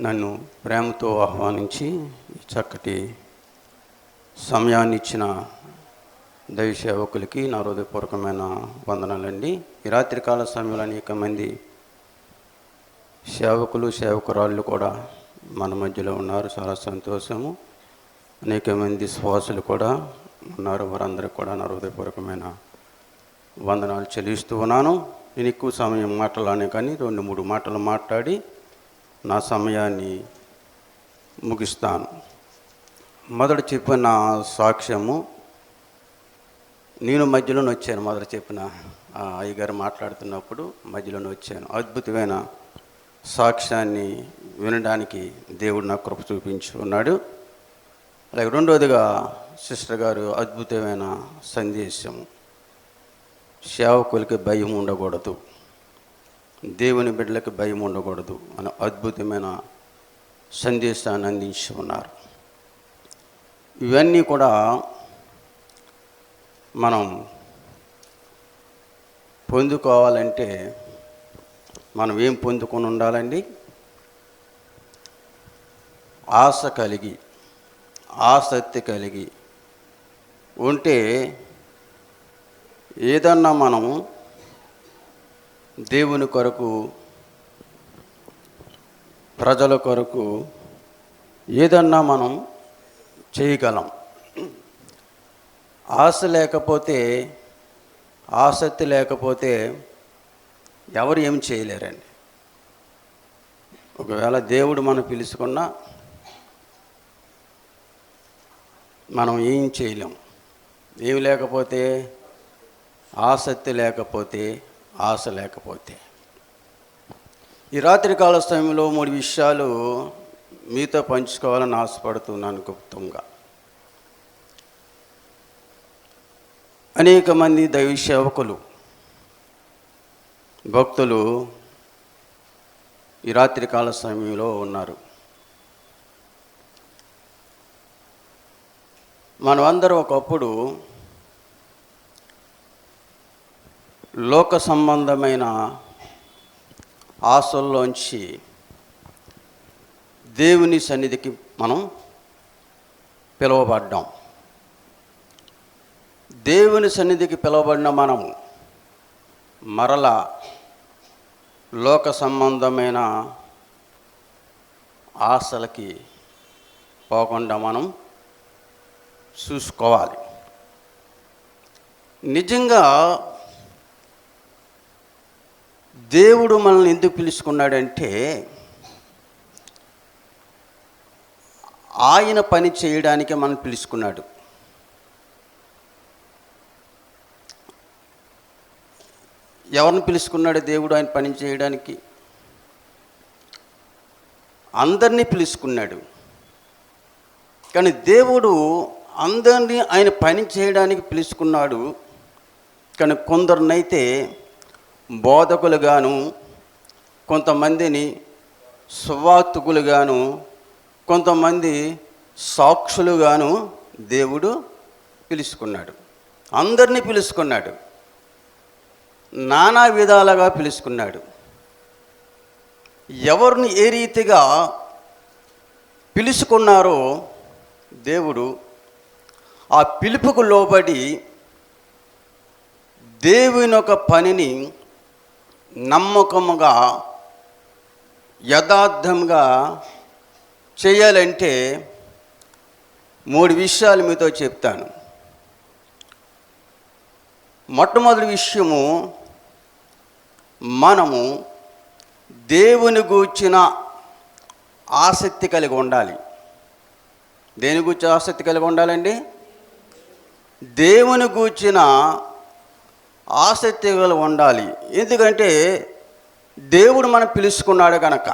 నన్ను ప్రేమతో ఆహ్వానించి చక్కటి సమయాన్ని ఇచ్చిన దైవ సేవకులకి నా హృదయపూర్వకమైన వందనాలండి. ఈ రాత్రికాల సమయంలో అనేక మంది సేవకులు సేవకురాళ్ళు కూడా మన మధ్యలో ఉన్నారు. చాలా సంతోషము. అనేక మంది శ్వాసులు కూడా ఉన్నారు. వారందరికీ కూడా నా హృదయపూర్వకమైన వందనాలు చెల్లిస్తూ ఉన్నాను. నేను ఎక్కువ సమయం మాట్లాడాను కానీ రెండు మూడు మాటలు మాట్లాడి నా సమయాన్ని ముగిస్తాను. మొదట చెప్పిన సాక్ష్యము నేను మధ్యలోనే వచ్చాను. మొదట చెప్పిన ఆ అయ్యగారు మాట్లాడుతున్నప్పుడు మధ్యలోనే వచ్చాను. అద్భుతమైన సాక్ష్యాన్ని వినడానికి దేవుడు నాకు కృప చూపించి ఉన్నాడు. అలాగే రెండవదిగా సిస్టర్ గారు అద్భుతమైన సందేశము. సేవకులకి భయం ఉండకూడదు. దేవుని బిడ్డలకు భయం ఉండకూడదు. అనే అద్భుతమైన సందేశాన్ని అందించి ఉన్నారు. ఇవన్నీ కూడా మనం పొందుకోవాలంటే మనం ఏం పొందుకొని ఉండాలండి? ఆశ కలిగి ఆసక్తి కలిగి ఉంటే ఏదన్నా మనం దేవుని కొరకు ప్రజల కొరకు ఏదన్నా మనం చేయగలం. ఆశ లేకపోతే ఆసక్తి లేకపోతే ఎవరు ఏం చేయలేరండి. ఒకవేళ దేవుడు మనం పిలుచుకున్నా మనం ఏం చేయలేం. ఏం లేకపోతే ఆసక్తి లేకపోతే ఆశ లేకపోతే. ఈ రాత్రికాల సమయంలో మూడు విషయాలు మీతో పంచుకోవాలని ఆశపడుతున్నాను గుప్తంగా. అనేక మంది దైవ సేవకులు భక్తులు ఈ రాత్రికాల సమయంలో ఉన్నారు. మనమందరం ఒకప్పుడు లోక సంబంధమైన ఆశల్లోంచి దేవుని సన్నిధికి మనం పిలువబడ్డాం. దేవుని సన్నిధికి పిలువబడిన మనము మరల లోక సంబంధమైన ఆశలకి పోకుండా మనం చూసుకోవాలి. నిజంగా దేవుడు మనల్ని ఎందుకు పిలుచుకున్నాడంటే ఆయన పని చేయడానికి మనం పిలుచుకున్నాడు. ఎవరిని పిలుచుకున్నాడు దేవుడు ఆయన పని చేయడానికి? అందరినీ పిలుచుకున్నాడు. కానీ దేవుడు అందరినీ ఆయన పని చేయడానికి పిలుచుకున్నాడు. కానీ కొందరినైతే బోధకులుగాను కొంతమందిని సువార్తకులుగాను కొంతమంది సాక్షులుగాను దేవుడు పిలుచుకున్నాడు అందరినీ పిలుచుకున్నాడు నానా విధాలుగా పిలుచుకున్నాడు ఎవరిని ఏ రీతిగా పిలుచుకున్నారో దేవుడు ఆ పిలుపుకు లోబడి దేవుని ఒక పనిని నమ్మకముగా యథార్థంగా చేయాలంటే మూడు విషయాలు మీతో చెప్తాను. మొట్టమొదటి విషయము మనము దేవుని గూర్చిన ఆసక్తి కలిగి ఉండాలి. దేని గురించి ఆసక్తి కలిగి ఉండాలండి? దేవుని గూర్చిన ఆసక్తి ఉండాలి. ఎందుకంటే దేవుడు మనం పిలుచుకున్నాడు కనుక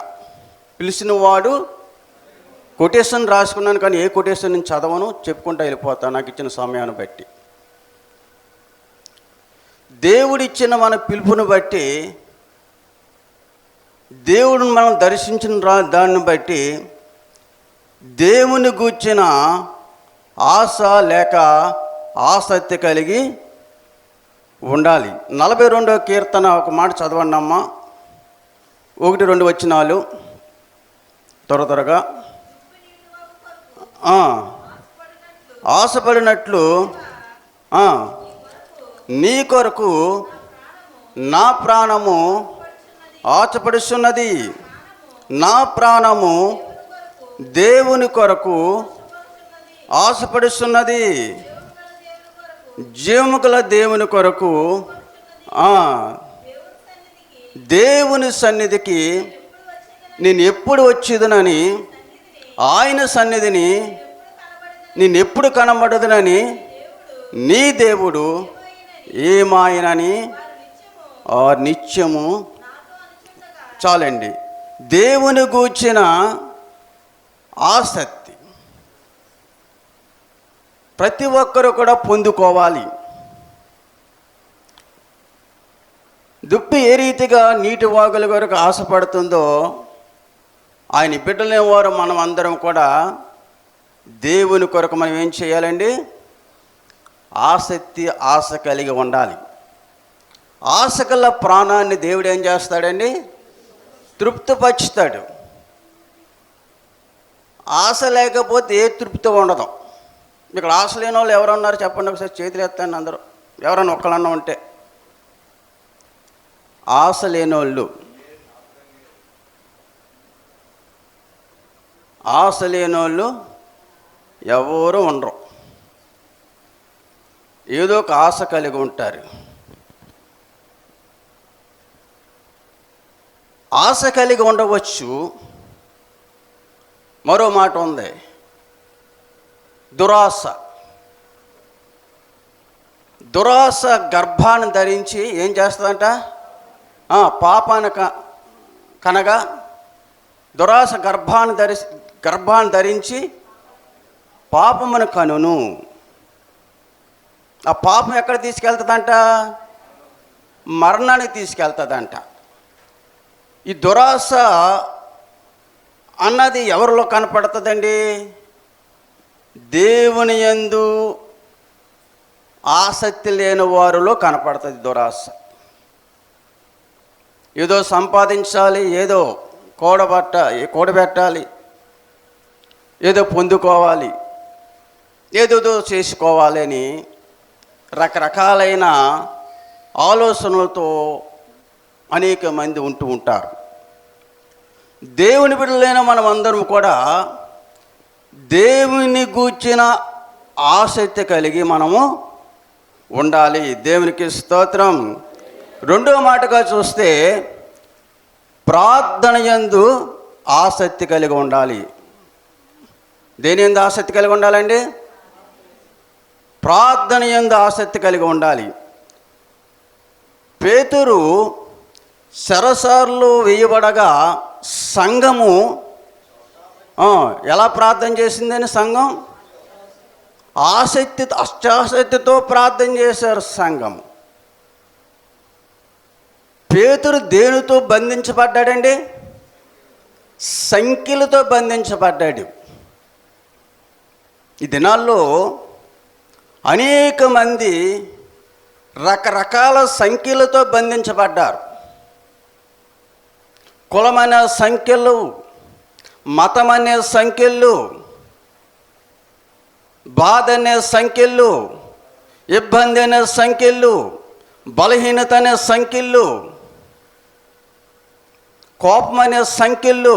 పిలిచిన వాడు కొటేషన్ రాసుకున్నాను కానీ ఏ కొటేషన్ నేను చదవను చెప్పుకుంటా వెళ్ళిపోతాను. నాకు ఇచ్చిన సమయాన్ని బట్టి. దేవుడిచ్చిన మన పిలుపుని బట్టి దేవుడిని మనం దర్శించిన రా దాన్ని బట్టి దేవుని గూర్చిన ఆశ లేక ఆసక్తి కలిగి ఉండాలి. నలభై రెండవ కీర్తన ఒక మాట చదవండి అమ్మా. ఒకటి రెండు వచ్చినాలు త్వర త్వరగా. ఆశపడినట్లు నీ కొరకు నా ప్రాణము ఆశపడుచున్నది. నా ప్రాణము దేవుని కొరకు ఆశపడుచున్నది. జీవముగల దేవుని కొరకు దేవుని సన్నిధికి నేను ఎప్పుడు వచ్చేదనని ఆయన సన్నిధిని నేను ఎప్పుడు కనబడదునని నీ దేవుడు ఏమాయనని ఆ నిత్యము చాలండి. దేవుని గూర్చిన ఆసక్తి ప్రతి ఒక్కరు కూడా పొందుకోవాలి. దుప్పి ఏ రీతిగా నీటి వాగుల కొరకు ఆశపడుతుందో ఆయన బిడ్డలే వారు మనం అందరం కూడా దేవుని కొరకు మనం ఏం చేయాలండి? ఆసక్తి ఆశ కలిగి ఉండాలి. ఆశ గల ప్రాణాన్ని దేవుడు ఏం చేస్తాడండి? తృప్తిపరుచుతాడు ఆశ లేకపోతే ఏ తృప్తి ఉండదు. మీకు ఆశ లేని వాళ్ళు ఎవరున్నారు చెప్పండి ఒకసారి చేతులు ఎత్తండి అందరూ. ఎవరన్నా ఒక్కలన్నా ఉంటే. ఆశ లేనోళ్ళు. ఆశ లేనోళ్ళు ఎవరు ఉండరు. ఏదో ఒక ఆశ కలిగి ఉంటారు. ఆశ కలిగి ఉండవచ్చు. మరో మాట ఉంది. దురాస దురాస గర్భాన్ని ధరించి ఏం చేస్తుందంట? పాపాన కనగా దురాస గర్భాన్ని ధరి గర్భాన్ని ధరించి పాపమును కనును. ఆ పాపం ఎక్కడ తీసుకెళ్తుందంట? మరణానికి తీసుకెళ్తుందంట. ఈ దురాస అన్నది ఎవరిలో కనపడుతుందండి? దేవుని యందు ఆసక్తి లేని వారిలో కనపడుతుంది దురాశ. ఏదో సంపాదించాలి ఏదో కూడబట్ట కూడబెట్టాలి ఏదో పొందుకోవాలి ఏదేదో చేసుకోవాలని రకరకాలైన ఆలోచనలతో అనేక మంది ఉంటూ ఉంటారు. దేవుని బిడ్డలైన మనం అందరం కూడా దేవుని గూర్చిన ఆసక్తి కలిగి మనము ఉండాలి. దేవునికి స్తోత్రం. రెండవ మాటగా చూస్తే ప్రార్థన యందు ఆసక్తి కలిగి ఉండాలి. దేని ఎందు ఆసక్తి కలిగి ఉండాలండి? ప్రార్థన ఎందు ఆసక్తి కలిగి ఉండాలి. పేతురు సరసార్లు వేయబడగా సంఘము ఎలా ప్రార్థన చేసిందని సంఘం? ఆసక్తి అష్టాసక్తితో ప్రార్థన చేశారు సంఘం. పేతురు దేనితో బంధించబడ్డాడండి? సంఖ్యలతో బంధించబడ్డాడు. ఈ దినాల్లో అనేక మంది రకరకాల సంఖ్యలతో బంధించబడ్డారు. కులమైన సంఖ్యలు మతం అనే సంఖ్యలు బాధ అనే సంఖ్యలు ఇబ్బంది అనే సంఖ్యలు బలహీనత అనే సంఖ్యలు కోపం అనే సంఖ్యలు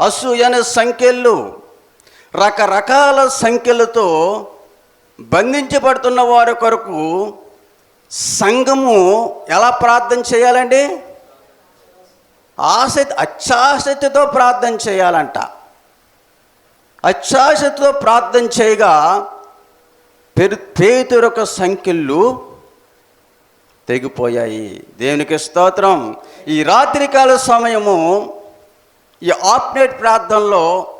అసూయ అనే సంఖ్యలు రకరకాల సంఖ్యలతో బంధించబడుతున్న వారి కొరకు సంఘము ఎలా ప్రార్థన చేయాలండి? ఆసక్తి అత్యాసక్తితో ప్రార్థన చేయాలంట. అత్యాసక్తితో ప్రార్థన చేయగా పెరు పేతురొక సంఖ్యలు తెగిపోయాయి. దేవునికి స్తోత్రం. ఈ రాత్రికాల సమయము ఈ ఆప్నేట్ ప్రార్థనలో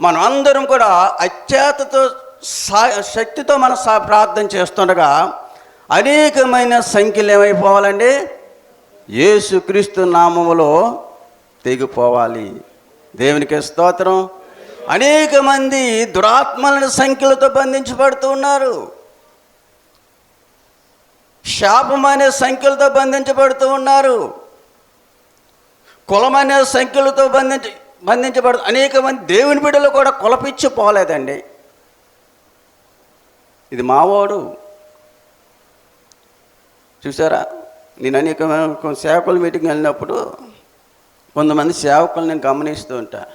మనం అందరం కూడా అత్యాతతో సా శక్తితో మన సా ప్రార్థన చేస్తుండగా అనేకమైన సంఖ్యలు ఏమైపోవాలండి? యేసుక్రీస్తు నామములో తెగిపోవాలి. దేవునికి స్తోత్రం. అనేక మంది దురాత్మలను సంఖ్యలతో బంధించబడుతూ ఉన్నారు. శాపం అనే సంఖ్యలతో బంధించబడుతూ ఉన్నారు. కులం అనే సంఖ్యలతో బంధించి బంధించబడు అనేక మంది దేవుని బిడ్డలు కూడా కులపిచ్చి పోలేదండి. ఇది మావాడు. చూసారా నేను అనేక సేవకుల మీటింగ్ వెళ్ళినప్పుడు కొంతమంది సేవకులు నేను గమనిస్తూ ఉంటా.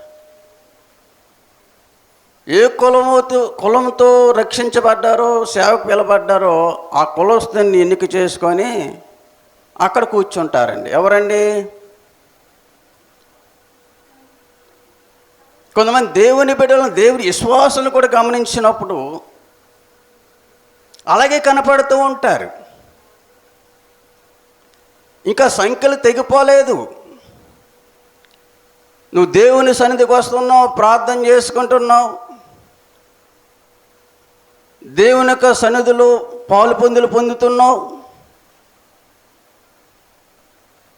ఏ కులముతో కులంతో రక్షించబడ్డారో సేవకు పిలబడ్డారో ఆ కులస్తుని ఎన్నిక చేసుకొని అక్కడ కూర్చుంటారండి. ఎవరండి? కొంతమంది దేవుని బిడ్డలను దేవుని విశ్వాసాలను కూడా గమనించినప్పుడు అలాగే కనపడుతూ ఉంటారు. ఇంకా సంఖ్యలు తెగిపోలేదు. నువ్వు దేవుని సన్నిధికి వస్తున్నావు ప్రార్థన చేసుకుంటున్నావు. దేవుని యొక్క సన్నిధిలో పాలు పొందులు పొందుతున్నావు.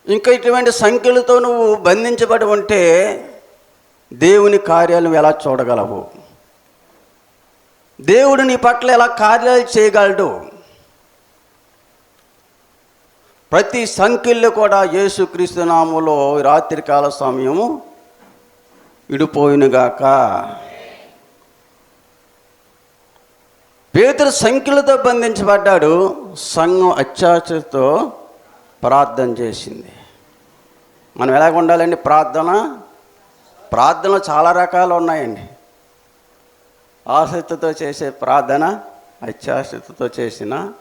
ఇంకా ఇటువంటి సంఖ్యలతో నువ్వు బంధించబడి ఉంటే దేవుని కార్యాలు ఎలా చూడగలవు? దేవుడు నీ పట్ల ఎలా కార్యాలు చేయగలడు? ప్రతి సంఖ్యలు కూడా యేసుక్రీస్తు నామములో రాత్రికాల సమయము విడిపోయినగాక. పేదరు సంఖ్యలతో బంధించబడ్డాడు. సంఘం అత్యాశతో ప్రార్థన చేసింది. మనం ఎలాగ ఉండాలండి? ప్రార్థన? ప్రార్థన చాలా రకాలు ఉన్నాయండి. ఆసక్తితో చేసే ప్రార్థన అత్యాసక్తితో చేసిన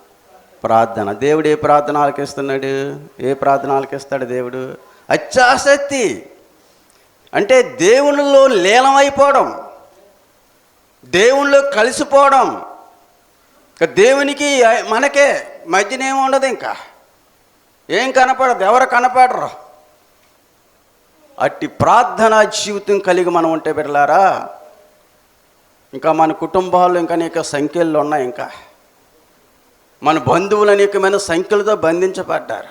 ప్రార్థన. దేవుడు ఏ ప్రార్థన ఆలకిస్తున్నాడు ఏ ప్రార్థన ఆలకిస్తాడు దేవుడు? అత్యాసక్తి. అంటే దేవునిలో లీనమైపోవడం. దేవునిలో కలిసిపోవడం. దేవునికి మనకే మధ్యన ఉండదు ఇంకా. ఏం కనపడదు ఎవరు కనపడరు. అట్టి ప్రార్థనా జీవితం కలిగి మనం ఉంటే బిడ్డలారా ఇంకా మన కుటుంబాల్లో ఇంకా అనేక సంఖ్యలు ఉన్నాయి ఇంకా. మన బంధువులు అనేకమైన సంఖ్యలతో బంధించబడ్డారు.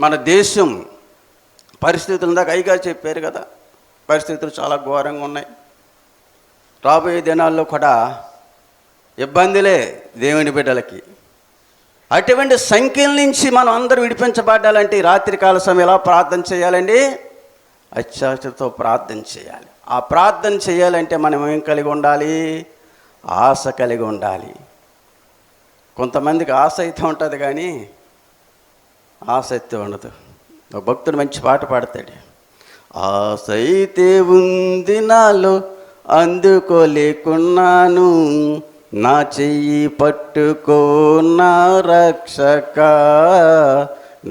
మన దేశం పరిస్థితులు దాకా అయిగా చెప్పారు కదా పరిస్థితులు చాలా ఘోరంగా ఉన్నాయి. రాబోయే దినాల్లో కూడా ఇబ్బందులే దేవుని బిడ్డలకి. అటువంటి సంఖ్యల నుంచి మనం అందరూ విడిపించబడాలంటే రాత్రికాల సమయం ఎలా ప్రార్థన చేయాలండి? అత్యాశతో ప్రార్థన చేయాలి. ఆ ప్రార్థన చేయాలంటే మనం ఏం కలిగి ఉండాలి? ఆశ కలిగి ఉండాలి. కొంతమందికి ఆశ అయితే ఉంటుంది కానీ ఆసక్తి ఉండదు. ఒక భక్తుడు మంచి పాట పాడతాడు. ఆశ అయితే ఉంది నాలో అందుకోలేకున్నాను. నా చెయ్యి పట్టుకో నా రక్షక.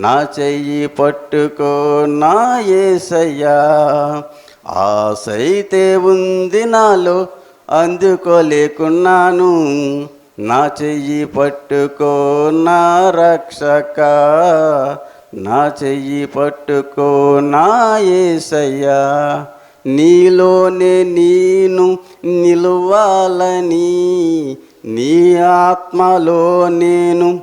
నా చెయ్యి పట్టుకో నా ఏసయ్యా. ఆశ అయితే ఉంది నాలో అందుకోలేకున్నాను. నా చెయ్యి పట్టుకో నా రక్షక నా చెయ్యి పట్టుకో నా ఏసయ్యా. నీలోనే నేను నిలవాలని నీ ఆత్మలో నేను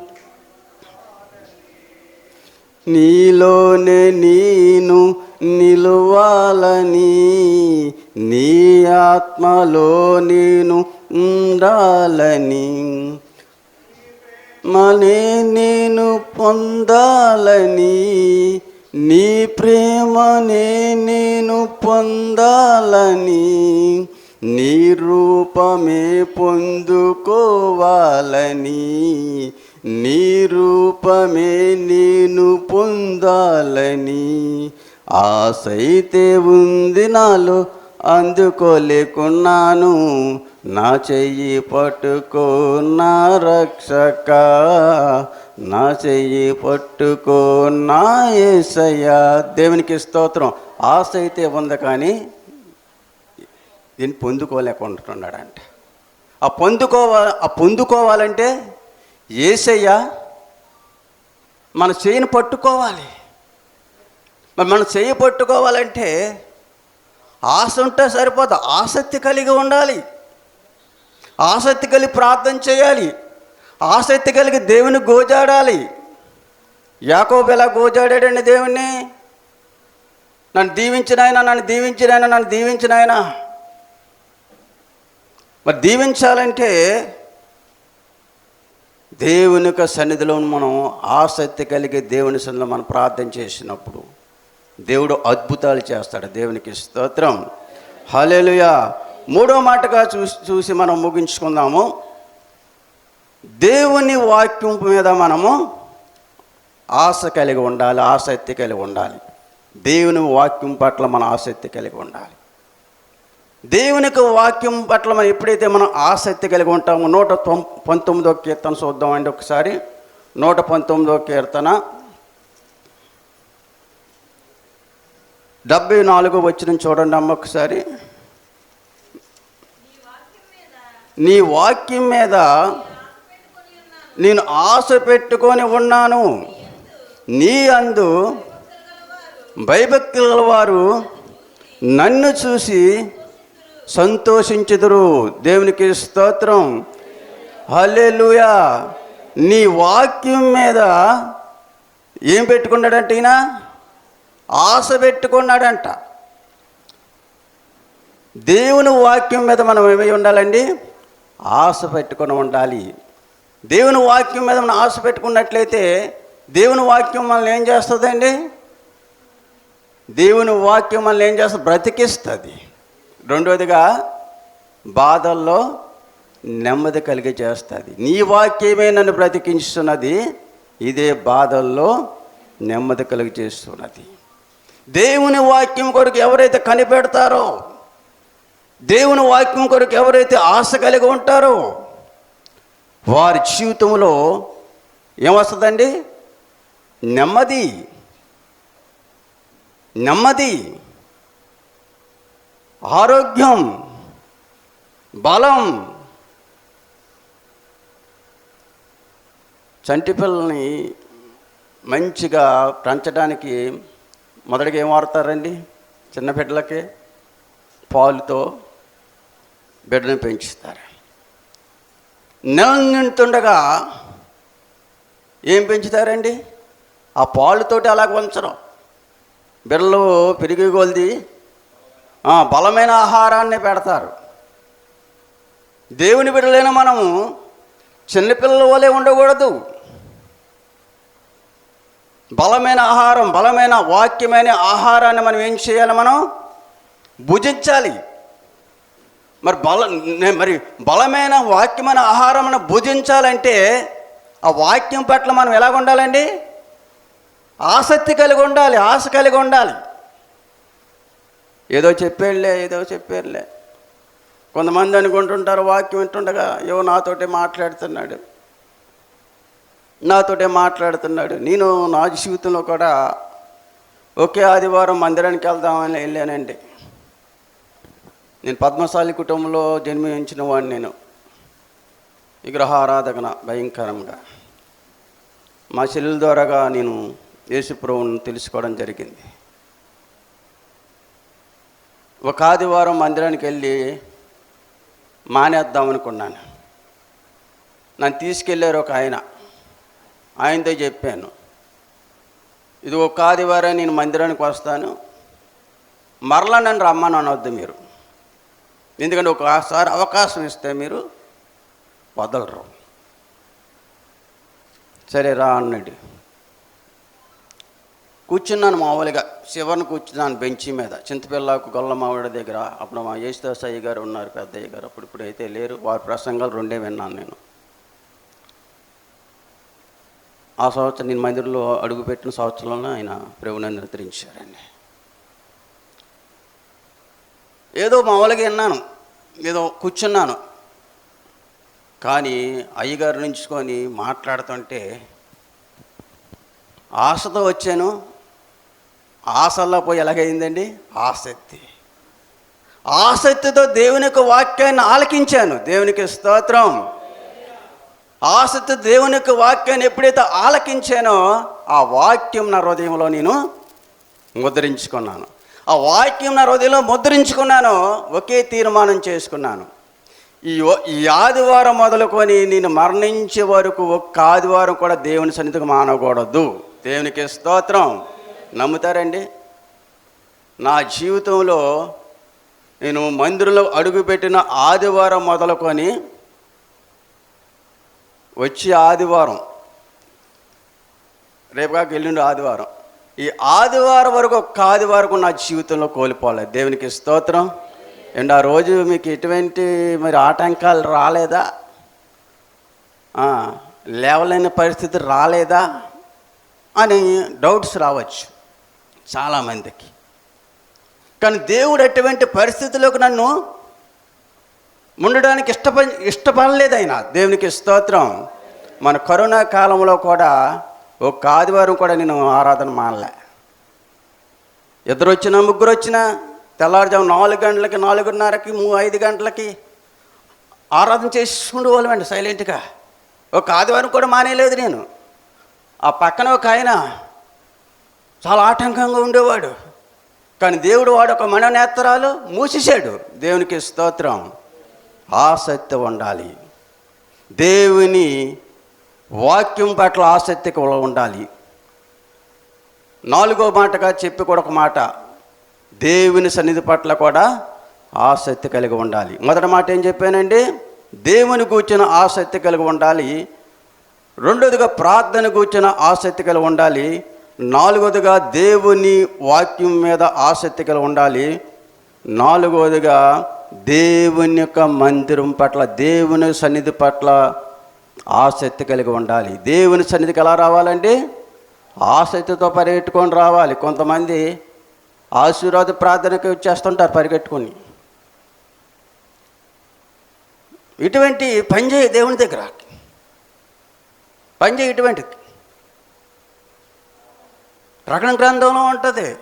నీలోనే నేను నిలువాలని నీ ఆత్మలో నేను ఉండాలని. మనే నేను పొందాలని నీ ప్రేమనే నేను పొందాలని నీ రూపమే పొందుకోవాలని నీ రూపమే నేను పొందాలని. ఆశైతే ఉంది నాలో అందుకోలేకున్నాను. నా చెయ్యి పట్టుకో నా రక్షక నా చెయ్యి పట్టుకో నా ఏసయ్యా. దేవునికి స్తోత్రం. ఆశ అయితే ఉంది కానీ దీన్ని పొందుకోలేకుంటున్నాడంట. ఆ పొందుకోవా ఆ పొందుకోవాలంటే ఏసయ్య మన చేయిని పట్టుకోవాలి. మరి మనం చేయి పట్టుకోవాలంటే ఆశ ఉంటే సరిపోదు. ఆసక్తి కలిగి ఉండాలి. ఆసక్తి కలిగి ప్రార్థన చేయాలి. ఆసక్తి కలిగి దేవుని గోజాడాలి. యాకోబు ఎలా గోజాడాడండి దేవుణ్ణి? నన్ను దీవించిన నన్ను దీవించిన నన్ను దీవించిన ఆయన. మరి దీవించాలంటే దేవుని యొక్క సన్నిధిలో మనం ఆసక్తి కలిగి దేవుని సన్నిధిలో మనం ప్రార్థన చేసినప్పుడు దేవుడు అద్భుతాలు చేస్తాడు. దేవునికి స్తోత్రం. హల్లెలూయా. మూడో మాటగా చూసి చూసి మనం ముగించుకుందాము. దేవుని వాక్యం మీద మనము ఆశ కలిగి ఉండాలి ఆసక్తి కలిగి ఉండాలి. దేవుని వాక్యం పట్ల మన ఆసక్తి కలిగి ఉండాలి. దేవునికి వాక్యం పట్ల మనం ఎప్పుడైతే మనం ఆసక్తి కలిగి ఉంటామో నూట తొం- పంతొమ్మిదో కీర్తన చూద్దామండి ఒకసారి. నూట పంతొమ్మిదో కీర్తన. డెబ్బై నాలుగు వచ్చిన చూడండి అమ్మ ఒకసారి. నీ వాక్యం మీద నేను ఆశ పెట్టుకొని ఉన్నాను. నీ అందు భయభక్తి గలవారు నన్ను చూసి సంతోషించుదురు. దేవునికి స్తోత్రం. హల్లెలూయా. నీ వాక్యం మీద ఏం పెట్టుకున్నాడంటే ఈయన? ఆశ పెట్టుకున్నాడంట. దేవుని వాక్యం మీద మనం ఏమై ఉండాలండి? ఆశ పెట్టుకుని ఉండాలి. దేవుని వాక్యం మీద మనం ఆశ పెట్టుకున్నట్లయితే దేవుని వాక్యం మనల్ని ఏం చేస్తుందండి? దేవుని వాక్యం మనల్ని ఏం చేస్తుంది బ్రతికిస్తుంది. రెండవదిగా బాధల్లో నెమ్మది కలిగి చేస్తుంది. నీ వాక్యమే నన్ను బ్రతికించుతున్నది ఇదే బాధల్లో నెమ్మది కలిగి చేస్తున్నది. దేవుని వాక్యం కొరకు ఎవరైతే కనిపెడతారో దేవుని వాక్యం కొరకు ఎవరైతే ఆశ కలిగి ఉంటారో వారి జీవితంలో ఏమొస్తుందండి? నెమ్మది. నెమ్మది. ఆరోగ్యం. బలం. చంటి పిల్లల్ని మంచిగా పెంచడానికి మొదటిగా ఏం వాడతారండి? చిన్న బిడ్డలకి పాలుతో బిడ్డను పెంచుతారు. నెల నిండుతుండగా ఏం పెంచుతారండి? ఆ పాలుతోటి అలాగ ఉంచడం బిడ్డలు పెరిగి కొలిది బలమైన ఆహారాన్ని పెడతారు. దేవుని బిడ్డలైన మనము చిన్నపిల్లల వలె ఉండకూడదు. బలమైన ఆహారం బలమైన వాక్యమైన ఆహారాన్ని మనం ఏం చేయాలి మనం? భుజించాలి. మరి బల మరి బలమైన వాక్యమైన ఆహారం భుజించాలంటే ఆ వాక్యం పట్ల మనం ఎలాగ ఉండాలండి? ఆసక్తి కలిగి ఉండాలి ఆశ కలిగి ఉండాలి. ఏదో చెప్పేళ్ళే ఏదో చెప్పేళ్ళే. కొంతమంది అనుకుంటుంటారు వాక్యం వింటుండగా ఏవో నాతోటి మాట్లాడుతున్నాడు. నాతోటే మాట్లాడుతున్నాడు. నేను నా జీవితంలో కూడా ఒకే ఆదివారం మందిరానికి వెళ్దామని వెళ్ళానండి. నేను పద్మశాలి కుటుంబంలో జన్మించిన వాడిని నేను. విగ్రహారాధన భయంకరంగా. మా చెల్లెల ద్వారాగా నేను యేసుప్రభుని తెలుసుకోవడం జరిగింది. ఒక ఆదివారం మందిరానికి వెళ్ళి మానేద్దాం అనుకున్నాను నన్ను తీసుకెళ్ళారు ఒక ఆయన. ఆయనతో చెప్పాను. ఇది ఒక ఆదివారం నేను మందిరానికి వస్తాను. మరలా నన్ను రమ్మని అనవద్దు మీరు. ఎందుకంటే ఒకసారి అవకాశం ఇస్తే మీరు వదలరు. సరే రా అన్నాడు. కూర్చున్నాను మామూలుగా. శివర్ని కూర్చున్నాను బెంచి మీద. చింతపిల్లకు గొల్లమావిడ దగ్గర. అప్పుడు మా యేసుదాసయ్య గారు ఉన్నారు పెద్దయ్య గారు అప్పుడు ఇప్పుడు అయితే లేరు. వారి ప్రసంగాలు రెండే విన్నాను నేను. ఆ సంవత్సరం నేను మందిరంలో అడుగుపెట్టిన సంవత్సరంలో ఆయన ప్రభుని నిద్రించారండి ఏదో మామూలుగా విన్నాను ఏదో కూర్చున్నాను. కానీ అయ్యగారు నుంచుకొని మాట్లాడుతుంటే ఆశతో వచ్చాను. ఆశల్లో పోయి ఎలాగైందండి? ఆసక్తి. ఆసక్తితో దేవుని యొక్క వాక్యాన్ని ఆలకించాను. దేవునికి స్తోత్రం. ఆసక్తి దేవుని యొక్క వాక్యాన్ని ఎప్పుడైతే ఆలకించానో ఆ వాక్యం నా హృదయంలో నేను ముద్రించుకున్నాను. ఆ వాక్యం నా హృదయంలో ముద్రించుకున్నాను ఒకే తీర్మానం చేసుకున్నాను. ఈ ఈ ఆదివారం మొదలుకొని నేను మరణించే వరకు ఒక్క ఆదివారం కూడా దేవుని సన్నిధికి మానకూడదు. దేవునికి స్తోత్రం. నమ్ముతారండి? నా జీవితంలో నేను మందిరంలో అడుగుపెట్టిన ఆదివారం మొదలుకొని వచ్చి ఆదివారం రేపు కాక ఎల్లుండి ఆదివారం. ఈ ఆదివారం వరకు ఒక్క ఆదివారం నా జీవితంలో కోల్పోలేదు. దేవునికి స్తోత్రం. అండ్ ఆ రోజు మీకు ఎటువంటి మరి ఆటంకాలు రాలేదా? లేవలేని పరిస్థితి రాలేదా? అని డౌట్స్ రావచ్చు చాలామందికి. కానీ దేవుడు అటువంటి పరిస్థితులకు నన్ను ఉండడానికి ఇష్టప ఇష్టపడలేదు ఆయన దేవునికి స్తోత్రం. మన కరోనా కాలంలో కూడా ఒక ఆదివారం కూడా నేను ఆరాధన మానలే. ఇద్దరు వచ్చినా ముగ్గురు వచ్చినా తెల్లారుజాము నాలుగు గంటలకి నాలుగున్నరకి మూ- ఐదు గంటలకి ఆరాధన చేసుకుంటూ వాళ్ళమండి సైలెంట్గా. ఒక ఆదివారం కూడా మానేయలేదు నేను. ఆ పక్కన ఒక ఆయన చాలా ఆటంకంగా ఉండేవాడు. కానీ దేవుడు వాడు ఒక మననేత్రాలు మూసేశాడు. దేవునికి స్తోత్రం. ఆసక్తి ఉండాలి. దేవుని వాక్యం పట్ల ఆసక్తి కూడా ఉండాలి. నాలుగో మాటగా చెప్పి కూడా ఒక మాట. దేవుని సన్నిధి పట్ల కూడా ఆసక్తి కలిగి ఉండాలి. మొదటి మాట ఏం చెప్పానండి? దేవుని కూర్చిన ఆసక్తి కలిగి ఉండాలి. రెండోదిగా ప్రార్థన కూర్చిన ఆసక్తి కలిగి ఉండాలి. నాలుగోదిగా దేవుని వాక్యం మీద ఆసక్తి కలిగి ఉండాలి. నాలుగోదిగా దేవుని యొక్క మందిరం పట్ల దేవుని సన్నిధి పట్ల ఆసక్తి కలిగి ఉండాలి. దేవుని సన్నిధికి ఎలా రావాలండి? ఆసక్తితో పరిగెట్టుకొని రావాలి. కొంతమంది ఆశీర్వాద ప్రార్థనకి చేస్తుంటారు పరిగెట్టుకొని. ఇటువంటి పనిచేయ దేవుని దగ్గర. పనిచేయ ఇటువంటి ప్రకటన గ్రంథంలో ఉంటుంది.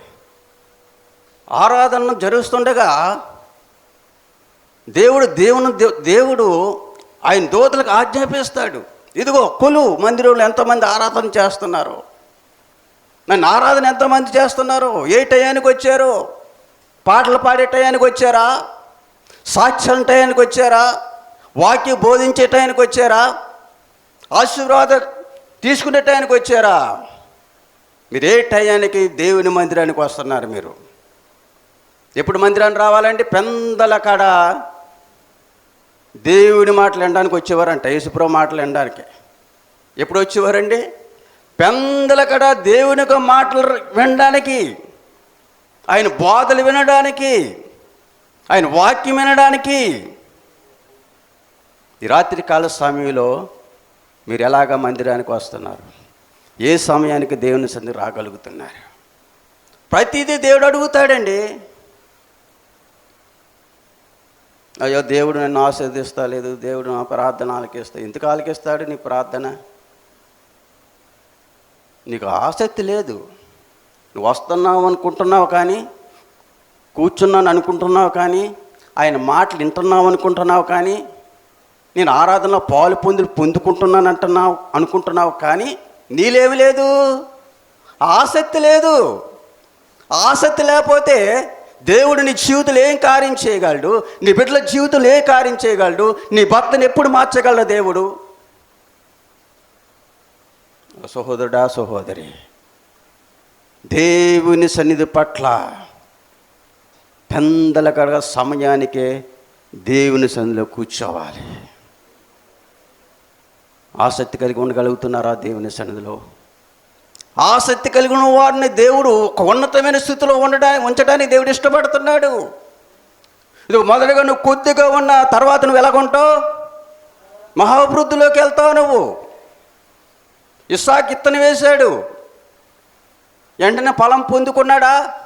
ఆరాధన జరుగుతుండగా దేవుడు దేవుని దే- దేవుడు ఆయన దూతలకు ఆజ్ఞాపిస్తాడు. ఇదిగో కొలు మందిరంలో ఎంతమంది ఆరాధన చేస్తున్నారు? నన్ను ఆరాధన ఎంతమంది చేస్తున్నారు? ఏ టయానికి వచ్చారు? పాటలు పాడే టయానికి వచ్చారా? సాక్ష్యం టయానికి వచ్చారా? వాక్యం బోధించే టయానికి వచ్చారా? ఆశీర్వాద తీసుకునే టయానికి వచ్చారా? మీరు ఏ టయానికి దేవుని మందిరానికి వస్తున్నారు మీరు? ఎప్పుడు మందిరానికి రావాలంటే పెందల కాడ దేవుని మాటలు వినడానికి వచ్చేవారంట యేసుప్రభు మాటలు వినడానికి. ఎప్పుడు వచ్చేవారండి? పెందల కడ దేవుని యొక్క మాటలు వినడానికి ఆయన బోధలు వినడానికి ఆయన వాక్యం వినడానికి. ఈ రాత్రి కాల సమయంలో మీరు ఎలాగ మందిరానికి వస్తున్నారు? ఏ సమయానికి దేవుని సంది రాగలుగుతున్నారు? ప్రతిదీ దేవుడు అడుగుతాడండి. అయ్యో దేవుడు నన్ను ఆశీర్దిస్తా లేదు దేవుడు నా ప్రార్థన ఆలకిస్తా. ఎందుకు ఆలకిస్తాడు నీ ప్రార్థన? నీకు ఆసక్తి లేదు. నువ్వు వస్తున్నావు అనుకుంటున్నావు కానీ కూర్చున్నాను అనుకుంటున్నావు కానీ ఆయన మాటలు వింటున్నావు అనుకుంటున్నావు కానీ నేను ఆరాధనలో పాలు పొందులు పొందుకుంటున్నాను అంటున్నావు అనుకుంటున్నావు కానీ నీలేమి లేదు. ఆసక్తి లేదు. ఆసక్తి లేకపోతే దేవుడు నీ జీవితంలో ఏం కార్యం చేయగలడు? నీ బిడ్డల జీవితంలో ఏ కార్యం చేయగలడు? నీ భర్తను ఎప్పుడు మార్చగలడు దేవుడు? సహోదరుడా సహోదరి దేవుని సన్నిధి పట్ల పెందల కడగ సమయానికే దేవుని సన్నిధిలో కూర్చోవాలి. ఆసక్తి కలిగి ఉండగలుగుతున్నారా దేవుని సన్నిధిలో? ఆసక్తి కలిగిన వారిని దేవుడు ఒక ఉన్నతమైన స్థితిలో ఉండడానికి ఉంచడానికి దేవుడు ఇష్టపడుతున్నాడు. ఇది మొదటగా నువ్వు కొద్దిగా ఉన్న తర్వాత నువ్వు ఎలాగుంటావు? మహాభివృద్ధిలోకి వెళ్తావు నువ్వు. ఇస్సాక్ ఇత్తని వేశాడు. వెంటనే ఫలం పొందుకున్నాడా?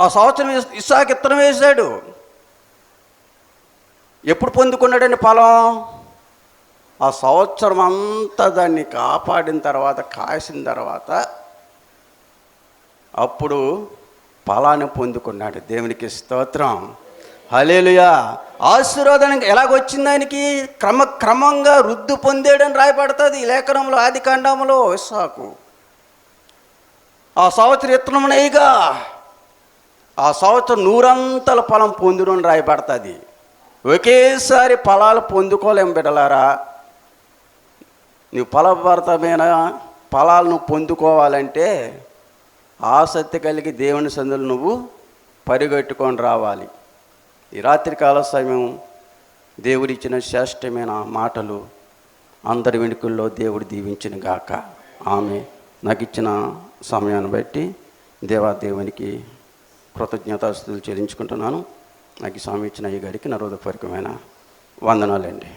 ఆ సంవత్సరం ఇస్- ఇస్సాక్ ఇత్తనం వేశాడు. ఎప్పుడు పొందుకున్నాడండి ఫలం? ఆ సంవత్సరం అంతా దాన్ని కాపాడిన తర్వాత కాసిన తర్వాత అప్పుడు ఫలాన్ని పొందుకున్నాడు. దేవునికి స్తోత్రం. హలేలుయా ఆశీర్వాదానికి ఎలాగొచ్చింది ఆయనకి? క్రమక్రమంగా వృద్ధి పొందాడని రాయబడుతుంది ఈ లేఖనంలో ఆది కాండంలో ఇస్సాకు. ఆ సంవత్సరం ఇత్తనమునైగా ఆ సంవత్సరం నూరంతల ఫలం పొందడం రాయబడుతుంది. ఒకేసారి ఫలాలు పొందుకోలేం బిడలారా నువ్వు ఫలభరితమైన ఫలాలను పొందుకోవాలంటే ఆసక్తి కలిగి దేవుని సందులు నువ్వు పరిగెట్టుకొని రావాలి. ఈ రాత్రికాల సమయం దేవుడిచ్చిన శ్రేష్టమైన మాటలు అందరి వెనుకల్లో దేవుడు దీవించిన గాక. ఆమె నాకు ఇచ్చిన సమయాన్ని బట్టి దేవాదేవునికి కృతజ్ఞతాస్తులు చెల్లించుకుంటున్నాను. నాకు స్వామి ఇచ్చిన ఈ గడికి నా హృదయపూర్వకమైన వందనాలండి.